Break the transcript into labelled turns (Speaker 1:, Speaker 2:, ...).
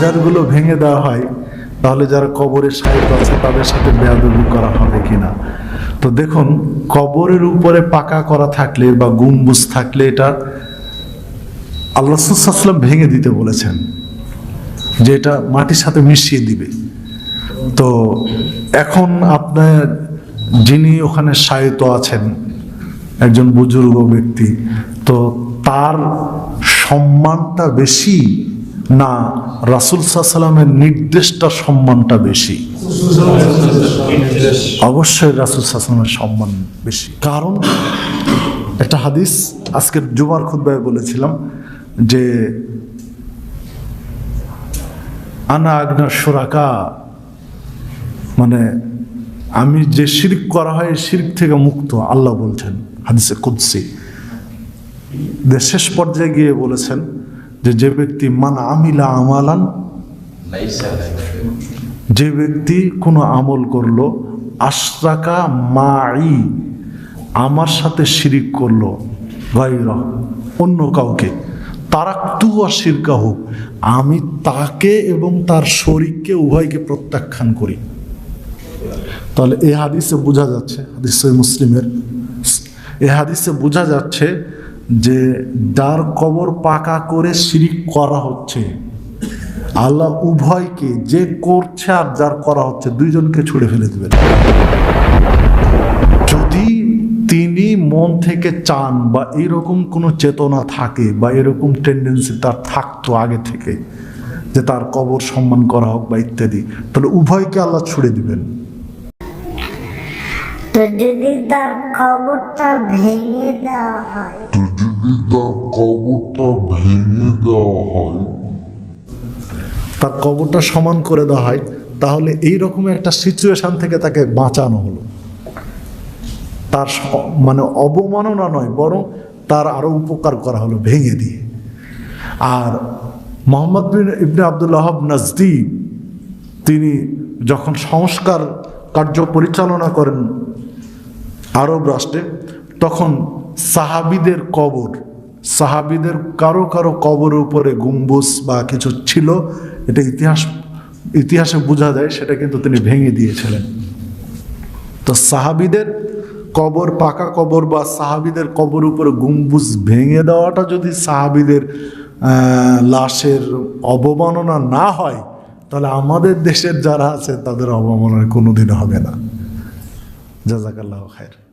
Speaker 1: পিলারগুলো ভেঙে দেওয়া হয়, তাহলে যারা কবরের সাহিত্য আছে তাদের সাথে বেয়াদবি করা হবে কিনা? তো দেখুন, কবরের উপরে পাকা করা থাকলে বা গুম্বুজ থাকলে এটা আল্লাহ সাল্লাম ভেঙে দিতে বলেছেন, যে এটা মাটির সাথে মিশিয়ে দিবে। তো এখন আপনার যিনি ওখানে সাহিত্য আছেন, একজন বুজুর্গ ব্যক্তি, তো তার সম্মানটা বেশি না, রাসুল সাল্লামের নির্দেশটা সম্মানটা বেশি। অবশ্যই রাসুল সাল্লামের সম্মান বেশি। কারণ, একটা হাদিস আজকের জুমার খুদ্ায় বলেছিলাম যে, আনা আগ্নার সুরাকা মানে আমি যে শিরিক করা হয় শিরিক থেকে মুক্ত আল্লাহ বলছেন হাদিসে কুদ্সি। শেষ পর্যায়ে গিয়ে বলেছেন যে যে ব্যক্তি মান আমিলা আমালান যে ব্যক্তি কোনো আমল করল আশরাকা মাই আমার সাথে শিরিক করল গাইর অন্য কাউকে তারা তু শিরকা হোক আমি তাকে এবং তার শরীরকে উভয়কে প্রত্যাখ্যান করি। তাহলে এ হাদিসে বোঝা যাচ্ছে হাদিস মুসলিমের এ হাদিসে বোঝা যাচ্ছে যে যার কবর পাকা করে শিরিক করা হচ্ছে। আল্লাহ উভয়কে যে করছে আর যার করা হচ্ছে, দুইজনকে ছুড়ে ফেলে দেবেন। যদি তিনি মন থেকে চান বা এরকম কোনো চেতনা থাকে বা এরকম টেন্ডেন্সি তার থাকতো আগে থেকে, যে তার কবর সম্মান করা হোক বা ইত্যাদি, তাহলে উভয়কে আল্লাহ ছুড়ে দিবেন।
Speaker 2: তো যদি তার খবরটা ভেঙে দেওয়া হয়?
Speaker 3: যদি তার কবরটা ভেঙে দেওয়া হয়?
Speaker 1: তার কবরটা সমান করে দেওয়া হয় তাহলে এই রকম একটা সিচুয়েশন থেকে তাকে বাঁচানো হলো। তার মানে অবমাননা নয় বরং তার আরও উপকার করা হলো ভেঙে দিয়ে। আর মোহাম্মদ বিন ইবনে আবদুল্লাহ নাজদি তিনি যখন সংস্কার কার্য পরিচালনা করেন আরব রাষ্ট্রে, তখন সাহাবিদের কবর, সাহাবিদের কারও কারও কবরের উপরে গুম্বুজ বা কিছু ছিল, এটা ইতিহাস, ইতিহাসে বোঝা যায়, সেটা কিন্তু তিনি ভেঙে দিয়েছিলেন। তো সাহাবিদের কবর, পাকা কবর বা সাহাবিদের কবর উপরে গুম্বুজ ভেঙে দেওয়াটা যদি সাহাবিদের লাশের অবমাননা না হয়, তাহলে আমাদের দেশের যারা আছে, তাদের অবমাননা কোনোদিন হবে না। জাজাকাল্লাহ খায়ের